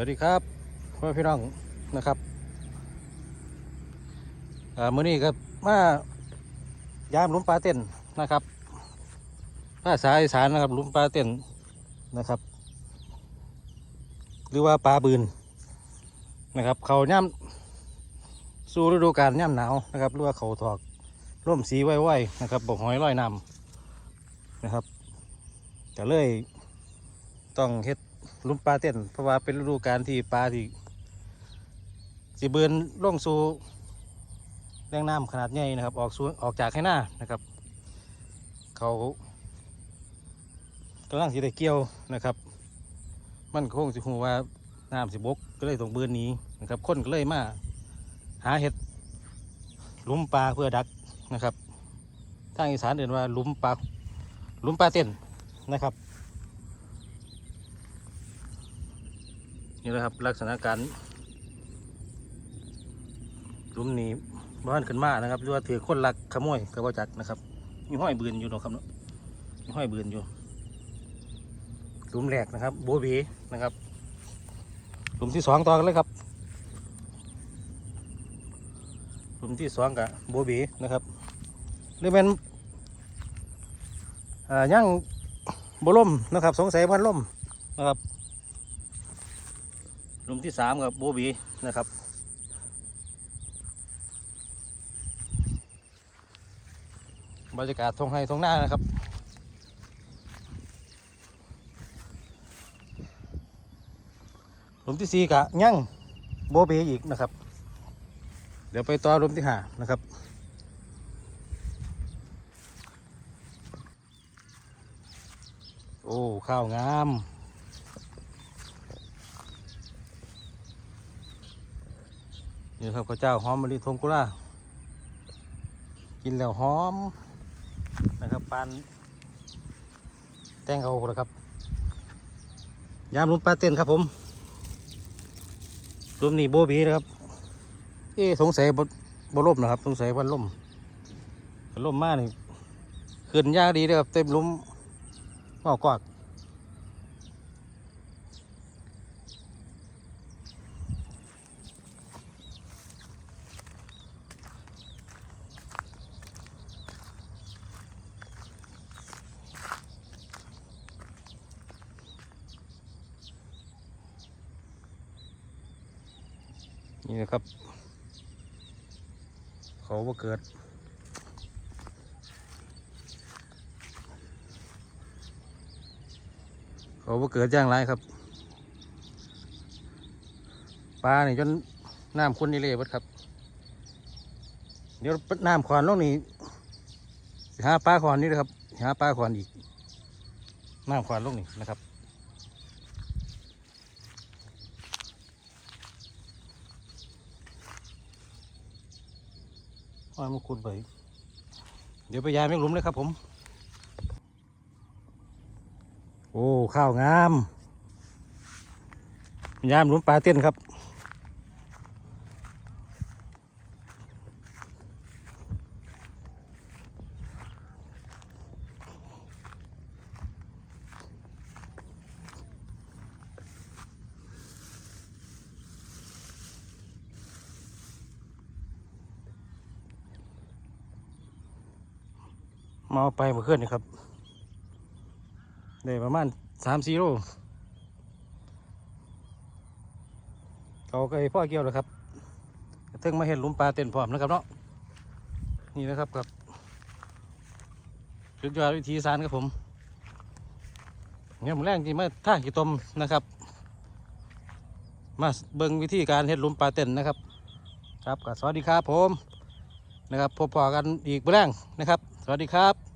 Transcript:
วัสดีครับพ่อพี่น้องนะครับอ่ามื้อนี้ครับมายามลุมปลาเต้นนะครับภาษาอีสานนะครับลุมปลาเต้นนะครับ หรือว่าปลาบืนนะครับ เขาย่ำสู่ฤดูกาลย่ำหนาวนะครับหรือว่าเขาถอกร่มสีไหวๆนะครับบกหอยลอยนำนะครับก็เลยต้องเฮ็ด ลุมปลาเต้นเพราะว่าเป็นฤดูกาลที่ปลาที่สิเบือนล่งสู่แรงน้ำขนาดใหญ่นะครับ ออกสู่ออกจากให้หน้านะครับ เขากำลังสิได้เกี่ยวนะครับ มันคงสิหูว่าน้ำสิบกก็เลยต้องเบือนนี้นะครับคนก็เลยมาหาเห็ดลุมปลาเพื่อดักนะครับทางอีสานเรียนว่าลุมปลาลุมปลาเต้นนะครับ นี่นะครับลักษณะการลุมนี้บ้านขึ้นมานะครับหรือว่าถือคนลักขโมยกระบอกจักนะครับมีห้อยบืนอยู่เนาะครับเนาะมีห้อยบืนอยู่ลุมแรกนะครับโบเบนะครับลุมที่สองต่อกันเลยครับลุมที่สองกับโบเบนะครับหรือเป็นย่างบล่มนะครับ สงสัยพันล่มนะครับ หลุมที่สามกับโบบีนะครับบรรยากาศทงไฮทงหน้านะครับ หลุมที่สี่กะยั่งโบเบอีกนะครับ เดี๋ยวไปต่อหลุมที่ห้านะครับโอ้ ข้าวงาม นี่ครับข้าวเจ้าหอมมะลิทงกุล่ากินแล้วหอมนะครับปานแตงเขาละครับยามลุมปลาเต้นครับผมรุมนี่โบบีนะครับ เอ๊สงสัยบบบล่มนะครับสงสัยวันล่มล่มมากนี่ขึ้นยากดีเลยครับเต็มลุมเมากวาก นี่นะครับ เขาว่าเกิด เขาว่าเกิดย่างไรครับปลานี่จนน้ำคุณนี่เลยเบดครับ เดี๋ยวน้ำขวานลงนี่หาปลาขวานนี่นะครับหาปลาขวานอีกน้ำขวานลงนี่นะครับ ว่ามันขุดไปเดี๋ยวไปยายแมงลุมเลยครับผม โอ้ ข้าวงามยามลุมปลาเต้นครับ มาเอาไปเมื่อคืนนี่ครับได้ประมาณสามสี่โลเขาก็ไอ้พ่อเกี่ยวแล้วครับกระทึงมาเห็นลุมปลาเต็นพร้อมนะครับเนาะนี่นะครับกับสุดยอดวิธีสารครับผมเนี่ยผมแรงจริงมาท่ากี่ตมนะครับ มาเบิ่งวิธีการเฮ็ดลุมปลาเต็นนะครับ ครับก็สวัสดีครับผมนะครับพบปอกันอีกเมื่อแรงนะครับ สวัสดีครับ